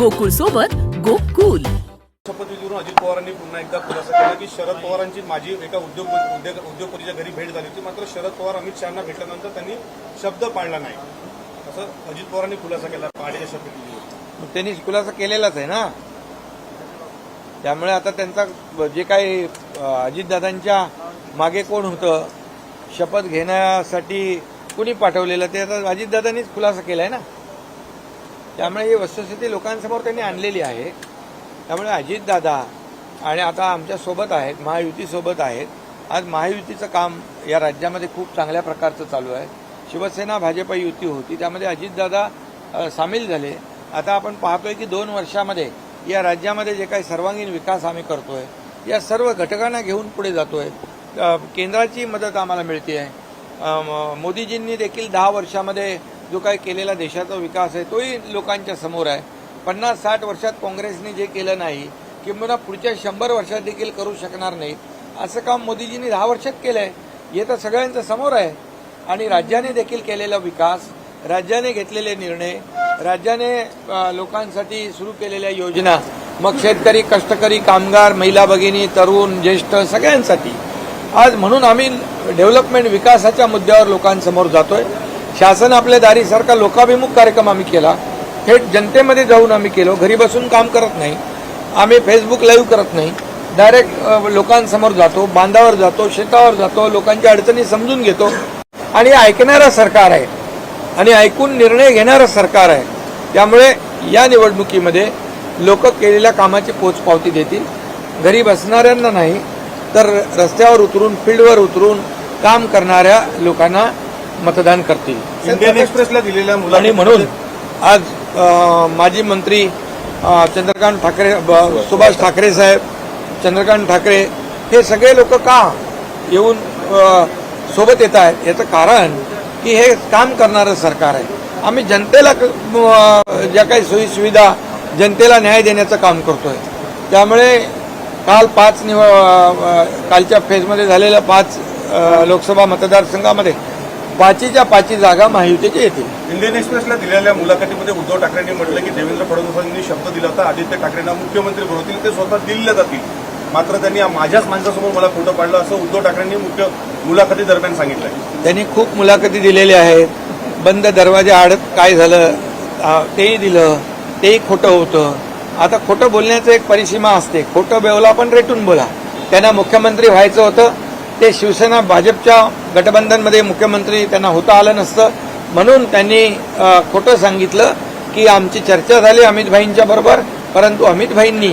गोकुळ सोबत गोकुल. शपथविधीवरून अजित पवारांनी पुन्हा एकदा खुलासा केला की शरद पवारांची माझी एका उद्योग उद्योग उद्योगपतीच्या घरी भेट झाली होती. मात्र शरद पवार अमित शहाना भेटल्यानंतर त्यांनी शब्द पाळला नाही. असं अजित पवारांनी खुलासा केला पहाटेच्या शपथविधीवर त्यांनी खुलासा केलेलाच आहे ना? त्यामुळे आता त्यांचा जे काही अजितदादांच्या मागे कोण होतं शपथ घेण्यासाठी कुणी पाठवलेलं ते आता अजितदादांनीच खुलासा केलाय ना? त्यामुळे ही वस्तुस्थिती लोकांसमोर त्यांनी आणलेली आहे. त्यामुळे अजितदादा आणि आता आमच्यासोबत आहेत महायुतीसोबत आहेत. आज महायुतीचं काम या राज्यामध्ये खूप चांगल्या प्रकारचं चालू आहे. शिवसेना भाजप युती होती. त्यामध्ये अजितदादा सामील झाले. आता आपण पाहतोय की दोन वर्षामध्ये या राज्यामध्ये जे काही सर्वांगीण विकास आम्ही करतोय या सर्व घटकांना घेऊन पुढे जातोय. केंद्राची मदत आम्हाला मिळते आहे मोदीजींनी देखील दहा वर्षामध्ये जो काही केलेला देशाचा विकास आहे तोही लोकांच्या समोर आहे. पन्नास साठ वर्षात काँग्रेसने जे केलं नाही किंबहुना पुढच्या शंभर वर्षात देखील करू शकणार नाही असं काम मोदीजींनी दहा वर्षात केलं आहे हे तर सगळ्यांच्या समोर आहे. आणि राज्याने देखील केलेला विकास राज्याने घेतलेले निर्णय राज्याने लोकांसाठी सुरू केलेल्या योजना मग शेतकरी कष्टकरी कामगार महिला भगिनी तरुण ज्येष्ठ सगळ्यांसाठी. आज म्हणून आम्ही डेव्हलपमेंट विकासाच्या मुद्द्यावर लोकांसमोर जातोय. शासन आपल्या दारीसारखा लोकाभिमुख कार्यक्रम आम्ही केला. थेट जनतेमध्ये जाऊन आम्ही केलो. घरी बसून काम करत नाही. आम्ही फेसबुक लाईव्ह करत नाही. डायरेक्ट लोकांसमोर जातो बांधावर जातो शेतावर जातो लोकांच्या अडचणी समजून घेतो. आणि ऐकणारं सरकार आहे. आणि ऐकून निर्णय घेणारं सरकार आहे. त्यामुळे या निवडणुकीमध्ये लोक केलेल्या कामाची पोचपावती देतील. घरी बसणाऱ्यांना नाही तर रस्त्यावर उतरून फील्डवर उतरून काम करणाऱ्या लोकांना मतदान करतील. इंडियन एक्सप्रेसला दिलेल्या आणि मुलाखतीमध्ये म्हणून आज माजी मंत्री चंद्रकांत ठाकरे ब- सुभाष ठाकरे साहेब चंद्रकांत ठाकरे हे सगळे लोक का येऊन सोबत येत आहेत? याचं कारण की हे काम करणारं सरकार आहे. आम्ही जनतेला ज्या काही सोयी सुविधा जनतेला न्याय देण्याचं काम करतोय. त्यामुळे काल पाच निव कालच्या फेजमध्ये झालेल्या पाच लोकसभा मतदारसंघामध्ये पाचीच्या पाची जागा महायुतीच्या येतील इंडियन एक्सप्रेसला दिलेल्या मुलाखतीमध्ये उद्धव ठाकरेंनी म्हटलं की देवेंद्र फडणवीसांनी शब्द दिला होता आदित्य ठाकरेंना मुख्यमंत्री बनवतील ते स्वतः दिल्लीला जातील. मात्र त्यांनी माझ्याच माणसासमोर मला खोटं पाडलं असं उद्धव ठाकरेंनी मुख्य मुलाखती दरम्यान सांगितलंय. त्यांनी खूप मुलाखती दिलेल्या आहेत. बंद दरवाजा आड काय झालं? तेही दिलं. तेही खोटं होतं. आता खोटं बोलण्याचं एक परिसीमा असते. खोटं बेवला पण रेटून बोला. त्यांना मुख्यमंत्री व्हायचं होतं. ते शिवसेना भाजपच्या गटबंधनमध्ये मुख्यमंत्री त्यांना होता आलं नसतं. म्हणून त्यांनी खोटं सांगितलं की आमची चर्चा झाली अमित भाईंच्या बरोबर परंतु अमित भाईंनी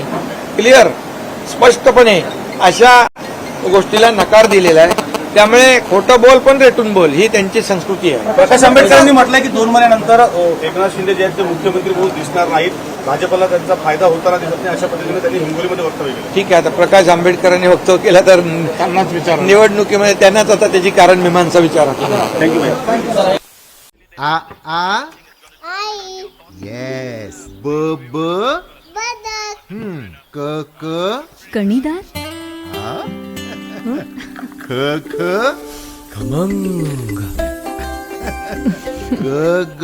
क्लिअर स्पष्टपणे अशा गोष्टीला नकार दिलेला आहे. त्यामुळे खोटं बोल पण रेटून बोल ही त्यांची संस्कृती आहे. प्रकाश आंबेडकरांनी म्हटलंय की दोन महिन्यानंतर अ, एकनाथ शिंदे जे आहेत ते मुख्यमंत्री म्हणून दिसणार नाहीत. भाजपला त्यांचा फायदा होताना दिसत नाही अशा पद्धतीने त्यांनी हिंगोलीमध्ये वक्तव्य केलं. ठीक आहे आता प्रकाश आंबेडकरांनी वक्तव्य केलं तर त्यांनाच विचार. निवडणुकीमध्ये त्यांनाच आता त्याची कारण मीमांसा विचारा. थँक्यू भाई आ आ? आई. येस ब ब? क क? कणीदार? ख ख? खमंग. ग ग?